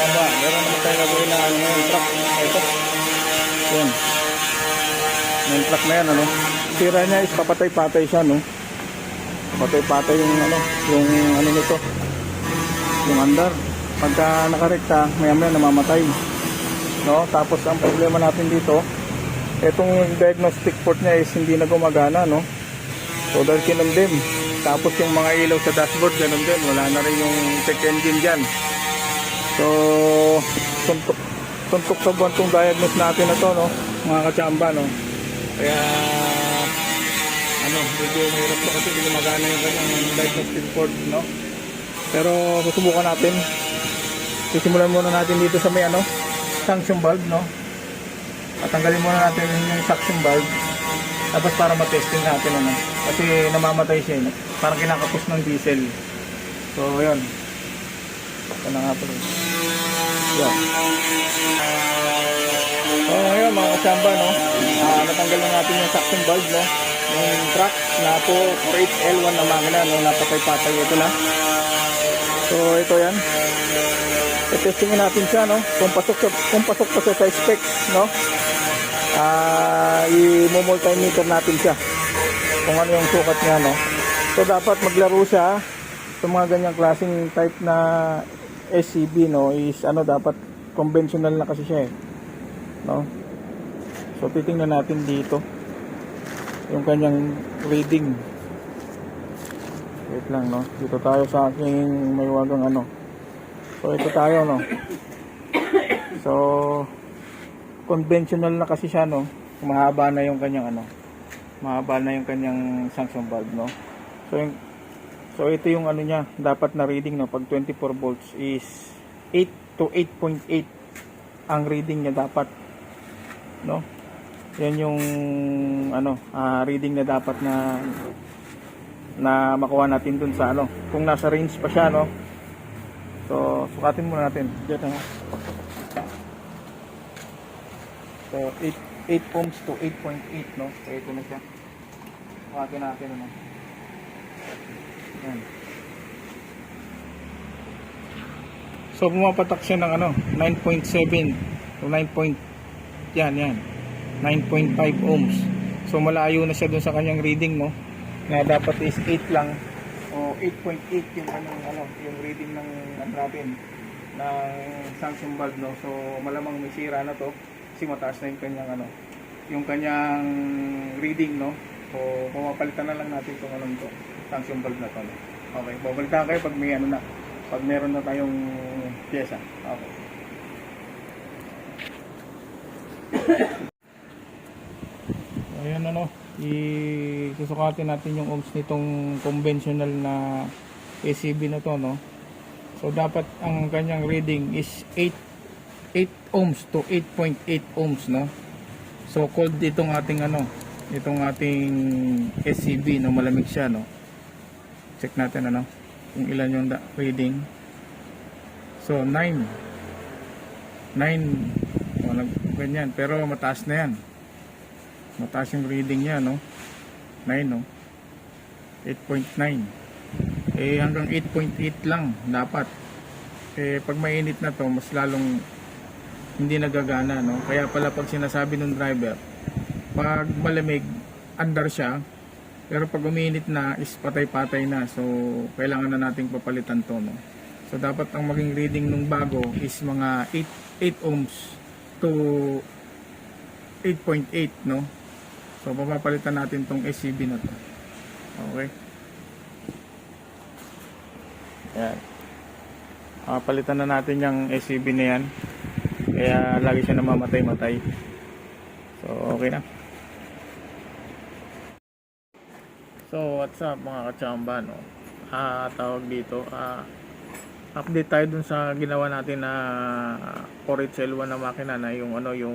tama. Meron naman tayo gagawin na ano yung truck. Ito. Yun. Yung truck na yan ano? Tira niya is papatay-patay siya no? Patay-patay yung ano yung ano nito. Yung andar. Pagka nakarekta maya maya namamatay. No? Tapos ang problema natin dito itong diagnostic port niya is hindi na gumagana no? So dahil kinamdim tapos yung mga ilaw sa dashboard ganun din wala na rin yung check engine dyan. So, suntok, suntok sa buwan tong diagnose natin na to, no? Mga kachamba, no? Kaya, ano, medyo mahirap to kasi hindi yung kanyang diagnostic port, no? Pero susubukan natin. Sisimulan muna natin dito sa may ano, suction valve, no? At tanggalin muna natin yung suction valve. Tapos para matesting natin ano. Kasi namamatay siya eh. Parang kinakapos ng diesel. So, yun. Ito na nga pala. Yan. So, ngayon mga kasamba, no? Ah, natanggal na natin yung suction valve, no? Yung truck na po 48L1 na makina, no? Napatay-patay. Ito na. So, ito yan. I-testingin natin siya, no? Kung pasok, kung pasok pa siya sa specs, no? ah i-multimeter natin siya kung ano yung sukat niya no so dapat maglaro siya sa mga ganyang klaseng type na SCB no is ano dapat conventional na kasi siya eh. No? So titingnan natin dito yung kanyang reading. Wait lang no? Dito tayo sa aking may wagang ano. So ito tayo no? So conventional na kasi siya no? Mahaba na yung kanyang ano. Mahaba na yung kanyang sanction valve no? So yung, so ito yung ano niya dapat na reading no pag 24 volts is 8 to 8.8 ang reading niya dapat. No? Yan yung ano ah, reading na dapat na na makuha natin dun sa ano. Kung nasa range pa siya no? So sukatin muna natin. Dito nga So, 8, 8 ohms to 8.8, no? So, ito na siya. Wakin natin, ano? Yan. So, pumapatak siya ng ano, 9.7 to 9 point, yan, yan. 9.5 ohms. So, malayo na siya dun sa kanyang reading, no? Na dapat is 8 lang o 8.8 yung ano, ano, yung reading ng ano natin ng Samsung bulb, no? So, malamang may sira na to kasi mataas na yung kanyang ano yung kanyang reading no so pumapalitan na lang natin itong anong to function bulb na to. Okay babalitan kayo pag may ano na pag meron na tayong pyesa. Okay. Ayan ano isusukatin natin yung ohms nitong conventional na ACB na to no? So dapat ang kanyang reading is 8 8 ohms to 8.8 ohms no? So cold itong ating ano itong ating SCB no? Malamig siya no? Check natin ano? Kung ilan yung reading. So 9 9 wala ganyan pero mataas na yan. Mataas yung reading niya no? 9 no? 8.9 eh hanggang 8.8 lang dapat. Eh pag mainit na to mas lalong hindi nagagana no? Kaya pala pag sinasabi ng driver pag malamig andar siya. Pero pag uminit na is patay-patay na. So kailangan na nating papalitan to no? So dapat ang maging reading ng bago is mga 8 8 ohms to 8.8 no? So papapalitan natin tong SCB na to. Okay. Yan papalitan na natin yung SCB na yan. Kaya lagi siya namamatay-matay. So, okay na. So, what's up mga kachamba, no? Ah, tawag dito, ah, update tayo dun sa ginawa natin na 4HL1 na makina na yung ano, yung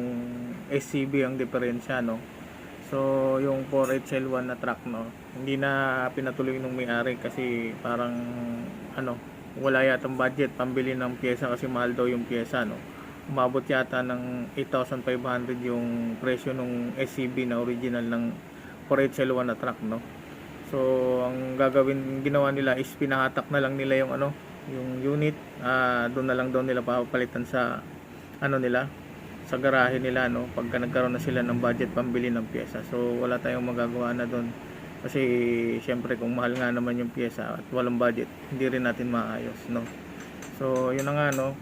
SCB ang diferensya, no? So, yung 4HL1 na truck, no? Hindi na pinatuloy nung may-ari kasi parang, ano, wala yatang budget pambili ng pyesa kasi mahal daw yung pyesa, no? umabot yata ng 8,500 yung presyo ng SCB na original ng 4HL1 na truck no so ang gagawin ginawa nila is pinahatak na lang nila yung ano yung unit. Ah doon na lang daw nila papalitan sa ano nila sa garahe nila no? Pagka nagkaroon na sila ng budget pambili ng pyesa. So wala tayong magagawa na doon. Kasi syempre kung mahal nga naman yung pyesa at walang budget hindi rin natin maayos no? So yun na nga no?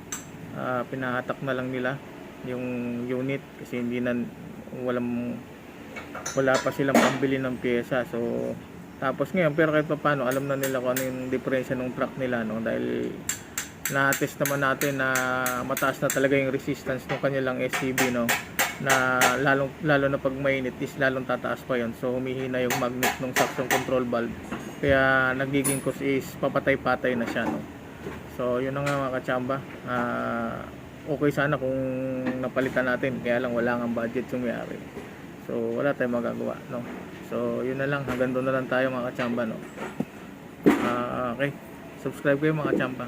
Ah, pinahatak na lang nila yung unit kasi hindi na walang wala pa silang pambili ng pyesa. So tapos ngayon pero kahit pa paano alam na nila kung ano yung diferensya ng truck nila no? Dahil na-test naman natin na mataas na talaga yung resistance ng kanilang SCB no? Na lalong lalo na pag mainit is lalong tataas pa yon so humihina yung magnet ng suction control valve. Kaya nagiging cause is papatay-patay na siya no? So yun na nga mga kachamba. Ah, okay sana kung napalitan natin. Kaya lang wala nga budget yung may-ari so wala tayong magagawa no? So yun na lang. Hanggang doon na lang tayo mga kachamba no? Ah, okay. Subscribe kayo mga kachamba